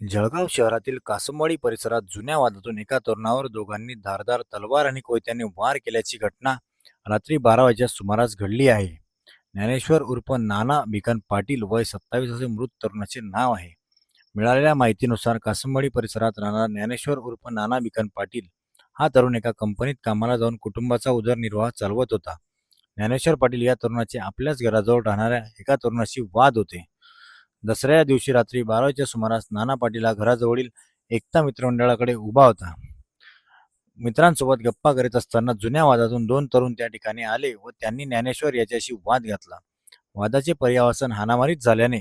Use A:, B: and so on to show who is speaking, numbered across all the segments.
A: जळगाव शहरातील कासमवाडी परिसरात जुन्या वादातून एका तरुणावर दोघांनी धारदार तलवार आणि कोयत्याने वार केल्याची घटना रात्री बारा वाजेच्या सुमारास घडली आहे. ज्ञानेश्वर उर्फ नाना भिकन पाटील वय सत्तावीस असे मृत तरुणाचे नाव आहे. मिळालेल्या माहितीनुसार कासमवाडी परिसरात राहणारा ज्ञानेश्वर उर्फ नाना भिकन पाटील हा तरुण एका कंपनीत कामाला जाऊन कुटुंबाचा उदरनिर्वाह चालवत होता. ज्ञानेश्वर पाटील या तरुणाचे आपल्याच घराजवळ राहणाऱ्या एका तरुणाशी वाद होते. दसऱ्या दिवशी रात्री बाराच्या सुमारास नाना पाटील हा घराजवळील एकता मित्रमंडळाकडे उभा होता. मित्रांसोबत गप्पा करीत असताना जुन्या वादातून दोन तरुण त्या ठिकाणी आले व त्यांनी ज्ञानेश्वर याच्याशी वाद घातला. वादाचे पर्यावसन हानामारीत झाल्याने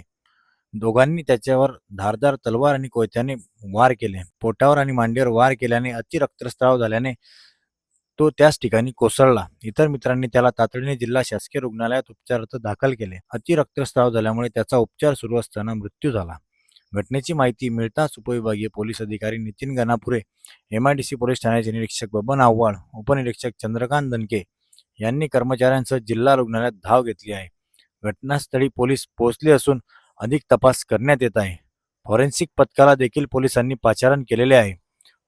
A: दोघांनी त्याच्यावर धारदार तलवार आणि कोयत्याने वार केले. पोटावर आणि मांडीवर वार केल्याने अति रक्तस्राव झाल्याने तो त्याच ठिकाणी कोसळला. इतर मित्रांनी त्याला तातडीने जिल्हा शासकीय रुग्णालयात उपचारार्थ दाखल केले. अतिरक्तस्राव झाल्यामुळे त्याचा उपचार सुरू असताना मृत्यू झाला. घटनेची माहिती मिळताच उपविभागीय पोलीस अधिकारी Nitin Ganapure M I D C police ठाण्याचे निरीक्षक बबन आव्हाड उपनिरीक्षक चंद्रकांत दणके यांनी कर्मचाऱ्यांसह जिल्हा रुग्णालयात धाव घेतली आहे. घटनास्थळी पोलीस पोहोचले असून अधिक तपास करण्यात येत आहे. फॉरेन्सिक पथकाला देखील पोलिसांनी पाचारण केलेले आहे.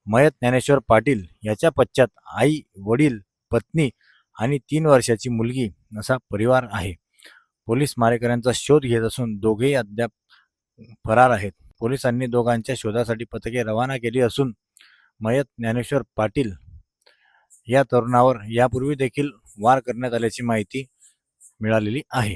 A: मयत ज्ञानेश्वर पाटील याच्या पश्चात आई वडील पत्नी आणि तीन वर्षाची मुलगी असा परिवार आहे. पोलीस मारेकऱ्यांचा शोध घेत असून दोघेही अद्याप फरार आहेत. पोलिसांनी दोघांच्या शोधासाठी पथके रवाना केली असून मयत ज्ञानेश्वर पाटील या तरुणावर यापूर्वी देखील वार करण्यात आल्याची माहिती मिळालेली आहे.